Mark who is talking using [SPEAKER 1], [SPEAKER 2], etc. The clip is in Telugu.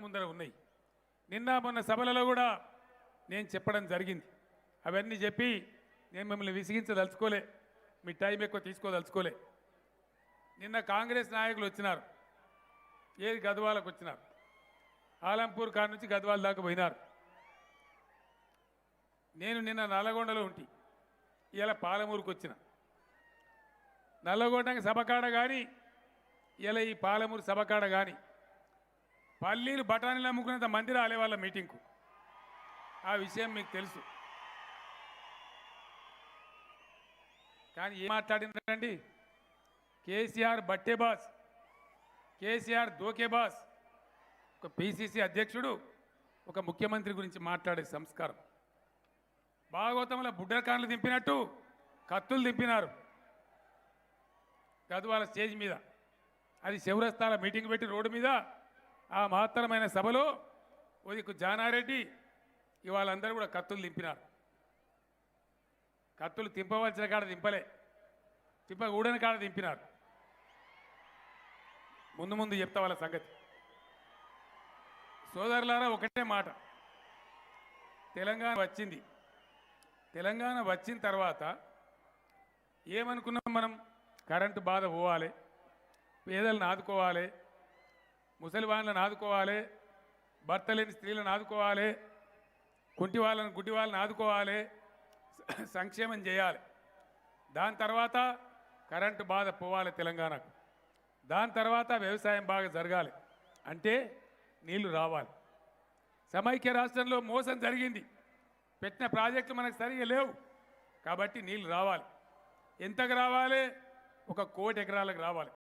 [SPEAKER 1] ముందర ఉన్నాయి. నిన్న మొన్న సభలలో కూడా నేను చెప్పడం జరిగింది. అవన్నీ చెప్పి నేను మిమ్మల్ని విసిగించదలుచుకోలే. మీ టైం ఎక్కువ తీసుకోదలుచుకోలే. నిన్న కాంగ్రెస్ నాయకులు వచ్చినారు. ఏది గద్వాలకు వచ్చినారు? ఆలంపూర్ కాడ నుంచి గద్వాల దాకా పోయినారు. నేను నిన్న నల్లగొండలో ఉంటి. ఇలా పాలమూరుకు వచ్చిన. నల్లగొండకి సభకాడ కానీ ఇలా ఈ పాలమూరు సభకాడ కానీ పల్లీలు బఠానీలు అమ్ముకునేంత మంది రాలే వాళ్ళ మీటింగ్కు. ఆ విషయం మీకు తెలుసు. కానీ ఏం మాట్లాడిందండి? కేసీఆర్ బట్టే బాస్. కేసీఆర్ దోకే బాస్. ఒక పిసిసి అధ్యక్షుడు ఒక ముఖ్యమంత్రి గురించి మాట్లాడే సంస్కారం. భాగవతంలో బుడ్డకాన్లు దింపినట్టు కత్తులు దింపినారు. గద్వాల స్టేజ్ మీద. అది శివరస్థాల మీటింగ్ పెట్టి రోడ్డు మీద ఆ మహత్తరమైన సభలో ఉదికు జానారెడ్డి ఇవాళ అందరూ కూడా కత్తులు దింపినారు కత్తులు తింపవలసిన కాడ దింపలే తింపకూడని కాడ దింపినారు ముందు ముందు చెప్తా వాళ్ళ సంగతి. సోదరులారా ఒకటే మాట. తెలంగాణ వచ్చింది. తెలంగాణ వచ్చిన తర్వాత ఏమనుకున్నాం మనం? కరెంటు బాధ పోవాలి. పేదలను ఆదుకోవాలి. ముసలివాళ్ళను ఆదుకోవాలి భర్త లేని స్త్రీలను ఆదుకోవాలి కుంటి వాళ్ళని గుడ్డి వాళ్ళని ఆదుకోవాలి సంక్షేమం చేయాలి. దాని తర్వాత కరెంటు బాధ పోవాలి తెలంగాణకు. దాని తర్వాత వ్యవసాయం బాగా జరగాలి. అంటే నీళ్ళు రావాలి. సమైక్య రాష్ట్రంలో మోసం జరిగింది. పెట్టిన ప్రాజెక్టులు మనకు సరిగా లేవు. కాబట్టి నీళ్ళు రావాలి. ఎంతకు రావాలి? ఒక కోటి ఎకరాలకు రావాలి.